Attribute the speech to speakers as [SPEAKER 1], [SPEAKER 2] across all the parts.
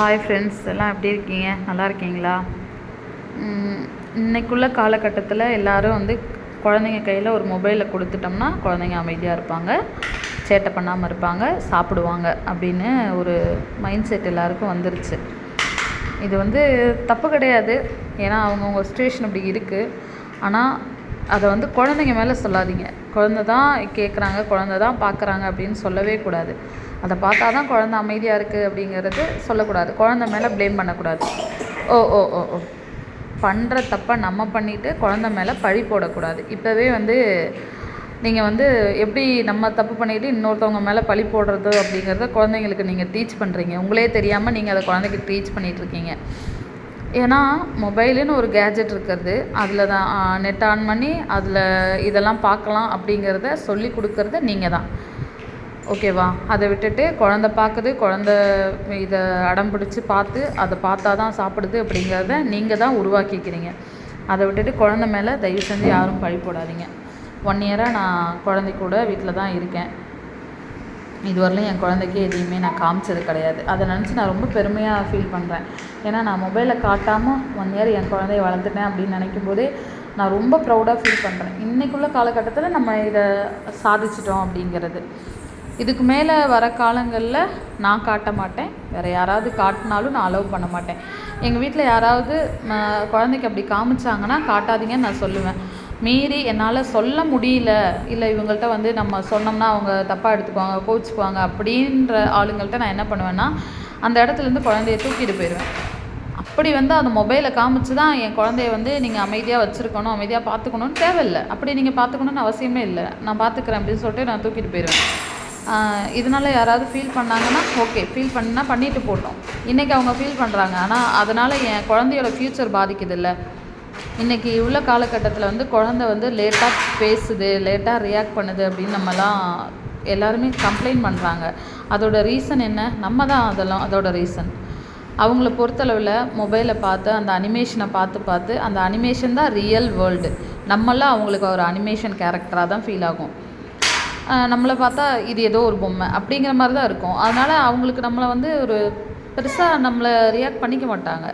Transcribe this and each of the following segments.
[SPEAKER 1] hi friends எல்லாம் எப்படி இருக்கீங்க நல்லா இருக்கீங்களா இன்றைக்குள்ள காலகட்டத்தில் எல்லோரும் வந்து குழந்தைங்க கையில் ஒரு மொபைலை கொடுத்துட்டோம்னா குழந்தைங்க அமைதியாக இருப்பாங்க சேட்டை பண்ணாமல் இருப்பாங்க சாப்பிடுவாங்க அப்படின்னு ஒரு மைண்ட் செட் எல்லாருக்கும் வந்துருச்சு இது வந்து தப்பு கிடையாது ஏன்னா அவங்கவுங்க சுச்சுவேஷன் அப்படி இருக்குது ஆனால் அதை வந்து குழந்தைங்க மேலே சொல்லாதீங்க குழந்த தான் கேட்குறாங்க குழந்த தான் பார்க்குறாங்க அப்படின்னு சொல்லவே கூடாது அதை பார்த்தா தான் குழந்த அமைதியாக இருக்குது அப்படிங்கிறது சொல்லக்கூடாது குழந்த மேலே ப்ளேம் பண்ணக்கூடாது ஓ ஓ ஓ ஓ பண்ணுற தப்பை நம்ம பண்ணிவிட்டு குழந்த மேலே பழி போடக்கூடாது இப்போவே வந்து நீங்கள் வந்து எப்படி நம்ம தப்பு பண்ணிவிட்டு இன்னொருத்தவங்க மேலே பழி போடுறது அப்படிங்கிறத குழந்தைங்களுக்கு நீங்கள் டீச் பண்ணுறீங்க உங்களே தெரியாமல் நீங்கள் அதை குழந்தைக்கு டீச் பண்ணிகிட்ருக்கீங்க ஏன்னா மொபைலுன்னு ஒரு கேஜெட் இருக்கிறது அதில் தான் நெட் ஆன் பண்ணி அதில் இதெல்லாம் பார்க்கலாம் அப்படிங்கிறத சொல்லி கொடுக்கறது நீங்கள் தான் ஓகேவா அதை விட்டுட்டு குழந்த பார்க்குது குழந்த இதை அடம் பிடிச்சி பார்த்து அதை பார்த்தா தான் சாப்பிடுது அப்படிங்கிறத நீங்கள் தான் உருவாக்கிக்கிறீங்க அதை விட்டுட்டு குழந்த மேலே தயவு செஞ்சு யாரும் பழி போடாதீங்க ஒன் இயராக நான் குழந்தை கூட வீட்டில் தான் இருக்கேன் இதுவரையிலும் என் குழந்தைக்கு எதையுமே நான் காமிச்சது கிடையாது அதை நினச்சி நான் ரொம்ப பெருமையாக ஃபீல் பண்ணுறேன் ஏன்னா நான் மொபைலில் காட்டாமல் ஒன் இயர் என் குழந்தைய வளர்த்துட்டேன் அப்படின்னு நினைக்கும் போதே நான் ரொம்ப ப்ரௌடாக ஃபீல் பண்ணுறேன் இன்றைக்குள்ள காலகட்டத்தில் நம்ம இதை சாதிச்சிட்டோம் அப்படிங்கிறது இதுக்கு மேலே வர காலங்களில் நான் காட்ட மாட்டேன் வேறு யாராவது காட்டினாலும் நான் அலோவ் பண்ண மாட்டேன் எங்கள் வீட்டில் யாராவது குழந்தைக்கு அப்படி காமிச்சாங்கன்னா காட்டாதீங்கன்னு நான் சொல்லுவேன் மீறி என்னால் சொல்ல முடியல இல்லை இவங்கள்ட்ட வந்து நம்ம சொன்னோம்னா அவங்க தப்பாக எடுத்துக்குவாங்க கோச்சுக்குவாங்க அப்படின்ற ஆளுங்கள்ட்ட நான் என்ன பண்ணுவேன்னா அந்த இடத்துலேருந்து குழந்தைய தூக்கிட்டு போயிடுவேன் அப்படி வந்து அந்த மொபைலை காமிச்சு தான் என் குழந்தைய வந்து நீங்கள் அமைதியாக வச்சுருக்கணும் அமைதியாக பார்த்துக்கணும்னு தேவையில்லை அப்படி நீங்கள் பார்த்துக்கணுன்னு அவசியமே இல்லை நான் பார்த்துக்கிறேன் அப்படின்னு சொல்லிட்டு நான் தூக்கிட்டு போயிடுவேன் இதனால் யாராவது ஃபீல் பண்ணாங்கன்னா ஓகே ஃபீல் பண்ணால் பண்ணிட்டு போட்டோம் இன்றைக்கி அவங்க ஃபீல் பண்ணுறாங்க ஆனால் அதனால் என் குழந்தையோட ஃப்யூச்சர் பாதிக்குது இல்லை இன்றைக்கி உள்ள காலகட்டத்தில் வந்து குழந்த வந்து லேட்டாக பேசுது லேட்டாக ரியாக்ட் பண்ணுது அப்படின்னு நம்மலாம் எல்லாருமே கம்ப்ளைண்ட் பண்ணுறாங்க அதோட ரீசன் என்ன நம்ம தான் அதெல்லாம் அதோட ரீசன் அவங்கள பொறுத்தளவில் மொபைலை பார்த்து அந்த அனிமேஷனை பார்த்து பார்த்து அந்த அனிமேஷன் தான் ரியல் வேர்ல்டு நம்மளாம் அவங்களுக்கு ஒரு அனிமேஷன் கேரக்டராக தான் ஃபீல் ஆகும் நம்மளை பார்த்தா இது ஏதோ ஒரு பொம்மை அப்படிங்கிற மாதிரி தான் இருக்கும் அதனால் அவங்களுக்கு நம்மளை வந்து ஒரு பெருசாக நம்மளை ரியாக்ட் பண்ணிக்க மாட்டாங்க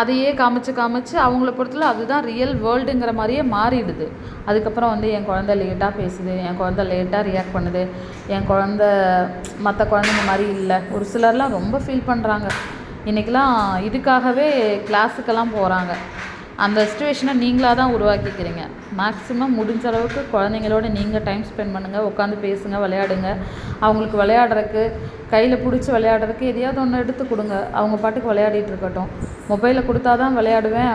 [SPEAKER 1] அதையே காமிச்சு காமிச்சு அவங்கள பொறுத்தல அதுதான் ரியல் வேர்ல்டுங்கிற மாதிரியே மாறிடுது அதுக்கப்புறம் வந்து என் குழந்த லேட்டாக பேசுது என் குழந்த லேட்டாக ரியாக்ட் பண்ணுது என் குழந்த மற்ற குழந்தைங்க மாதிரி இல்லை ஒரு சிலர்லாம் ரொம்ப ஃபீல் பண்ணுறாங்க இன்றைக்கெலாம் இதுக்காகவே கிளாஸுக்கெல்லாம் போகிறாங்க அந்த சுச்சுவேஷனை நீங்களாக தான் உருவாக்கிக்கிறீங்க மேக்ஸிமம் முடிஞ்ச அளவுக்கு குழந்தைங்களோட நீங்கள் டைம் ஸ்பெண்ட் பண்ணுங்கள் உட்காந்து பேசுங்க விளையாடுங்க அவங்களுக்கு விளையாடுறதுக்கு கையில் பிடிச்சி விளையாடுறதுக்கு எதையாவது ஒன்று எடுத்து கொடுங்க அவங்க பாட்டுக்கு விளையாடிட்டு இருக்கட்டும் மொபைலில் கொடுத்தா தான் விளையாடுவேன்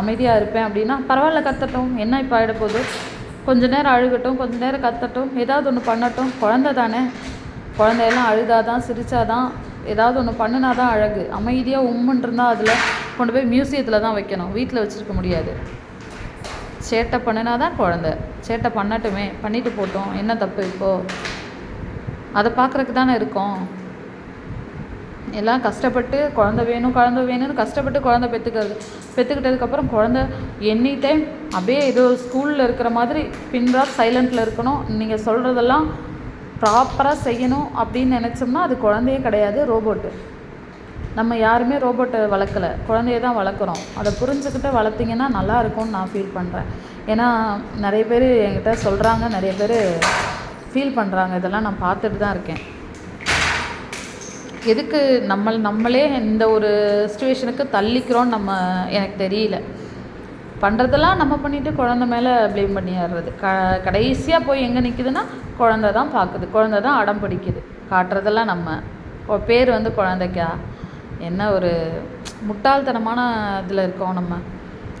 [SPEAKER 1] அமைதியாக இருப்பேன் அப்படின்னா பரவாயில்ல கற்றுட்டும் என்ன இப்போ ஆகிட போகுது கொஞ்ச நேரம் அழுகட்டும் கொஞ்ச நேரம் கத்தட்டும் ஏதாவது ஒன்று பண்ணட்டும் குழந்த தானே குழந்தையெல்லாம் அழுதாதான் சிரித்தாதான் ஏதாவது ஒன்று பண்ணினா தான் அழகு அமைதியாக உம்முன்றிருந்தால் இருந்தால் அதில் கொண்டு போய் மியூசியத்தில் தான் வைக்கணும் வீட்டில் வச்சுருக்க முடியாது சேட்டை பண்ணினா தான் குழந்த சேட்டை பண்ணட்டுமே பண்ணிட்டு போட்டோம் என்ன தப்பு இப்போது அதை பார்க்குறக்கு தானே இருக்கோம் எல்லாம் கஷ்டப்பட்டு குழந்த வேணும் குழந்த வேணும்னு கஷ்டப்பட்டு குழந்த பெற்றுக்கிறது பெற்றுக்கிட்டதுக்கப்புறம் குழந்த எனி டைம் அப்படியே ஏதோ ஸ்கூலில் இருக்கிற மாதிரி பின்ராப் சைலண்ட்டில் இருக்கணும் நீங்கள் சொல்கிறதெல்லாம் ப்ராப்பராக செய்யணும் அப்படின்னு நினச்சோம்னா அது குழந்தையே கிடையாது ரோபோட்டு நம்ம யாருமே ரோபோட்டை வளர்க்கல குழந்தைய தான் வளர்க்குறோம் அதை புரிஞ்சுக்கிட்டு வளர்த்திங்கன்னா நல்லா இருக்கும்னு நான் ஃபீல் பண்ணுறேன் ஏன்னா நிறைய பேர் என்கிட்ட சொல்கிறாங்க நிறைய பேர் ஃபீல் பண்ணுறாங்க இதெல்லாம் நான் பார்த்துட்டு தான் இருக்கேன் எதுக்கு நம்ம நம்மளே இந்த ஒரு சுச்சுவேஷனுக்கு தள்ளிக்கிறோன்னு நம்ம எனக்கு தெரியல பண்ணுறதெல்லாம் நம்ம பண்ணிவிட்டு குழந்த மேலே ப்ளேம் பண்ணிடுறது க கடைசியாக போய் எங்கே நிற்குதுன்னா குழந்த தான் பார்க்குது குழந்த தான் அடம் பிடிக்குது காட்டுறதெல்லாம் நம்ம பேர் வந்து குழந்தைக்கா என்ன ஒரு முட்டாள்தனமான இதில் இருக்கோம் நம்ம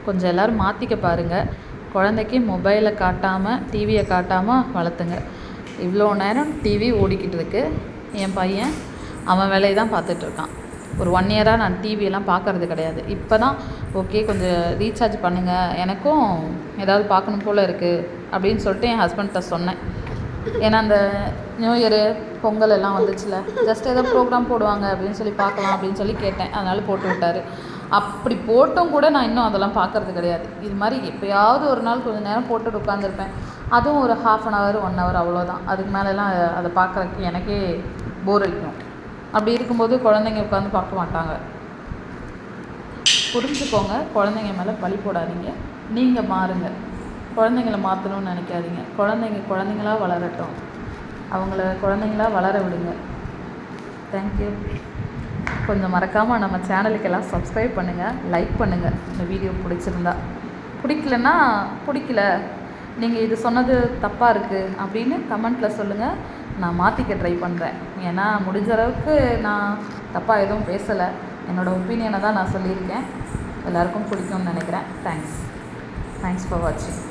[SPEAKER 1] கொஞ்சம் எல்லோரும் மாற்றிக்க பாருங்கள் குழந்தைக்கு மொபைலை காட்டாமல் டிவியை காட்டாமல் வளர்த்துங்க இவ்வளோ நேரம் டிவி ஓடிக்கிட்டு இருக்கு என் பையன் அவன் வேலையை தான் பார்த்துட்ருக்கான் ஒரு ஒன் இயராக நான் டிவியெல்லாம் பார்க்குறது கிடையாது இப்போ தான் ஓகே கொஞ்சம் ரீசார்ஜ் பண்ணுங்கள் எனக்கும் ஏதாவது பார்க்கணும் போல் இருக்குது அப்படின்னு சொல்லிட்டு என் ஹஸ்பண்ட்கிட்ட சொன்னேன் ஏன்னா அந்த நியூ இயரு பொங்கல் எல்லாம் வந்துச்சுல ஜஸ்ட் ஏதோ ப்ரோக்ராம் போடுவாங்க அப்படின்னு சொல்லி பார்க்கலாம் அப்படின்னு சொல்லி கேட்டேன் அதனால் போட்டு விட்டார் அப்படி போட்டும் கூட நான் இன்னும் அதெல்லாம் பார்க்குறது கிடையாது இது மாதிரி எப்போயாவது ஒரு நாள் கொஞ்சம் நேரம் போட்டுட்டு உட்காந்துருப்பேன் அதுவும் ஒரு half an hour one hour அவ்வளோதான் அதுக்கு மேலெலாம் அதை பார்க்குறதுக்கு எனக்கே போர் அடிக்கும் அப்படி இருக்கும்போது குழந்தைங்க உட்காந்து பார்க்க மாட்டாங்க புரிஞ்சுக்கோங்க குழந்தைங்க மேலே பழி போடாதீங்க நீங்கள் மாறுங்க குழந்தைங்கள மாற்றணும்னு நினைக்காதீங்க குழந்தைங்க குழந்தைங்களா வளரட்டும் அவங்கள குழந்தைங்களா வளர விடுங்க தேங்க்யூ கொஞ்சம் மறக்காமல் நம்ம சேனலுக்கெல்லாம் சப்ஸ்கிரைப் பண்ணுங்கள் லைக் பண்ணுங்கள் இந்த வீடியோ பிடிச்சிருந்தா பிடிக்கலன்னா பிடிக்கல நீங்கள் இது சொன்னது தப்பாக இருக்குது அப்படின்னு கமெண்ட்டில் சொல்லுங்கள் நான் மாற்றிக்க ட்ரை பண்ணுறேன் ஏன்னா முடிஞ்ச அளவுக்கு நான் தப்பாக எதுவும் பேசலை என்னோடய ஒப்பீனியனை தான் நான் சொல்லியிருக்கேன் எல்லாருக்கும் பிடிக்கும்னு நினைக்கிறேன் தேங்க்ஸ் தேங்க்ஸ் ஃபார் வாட்சிங்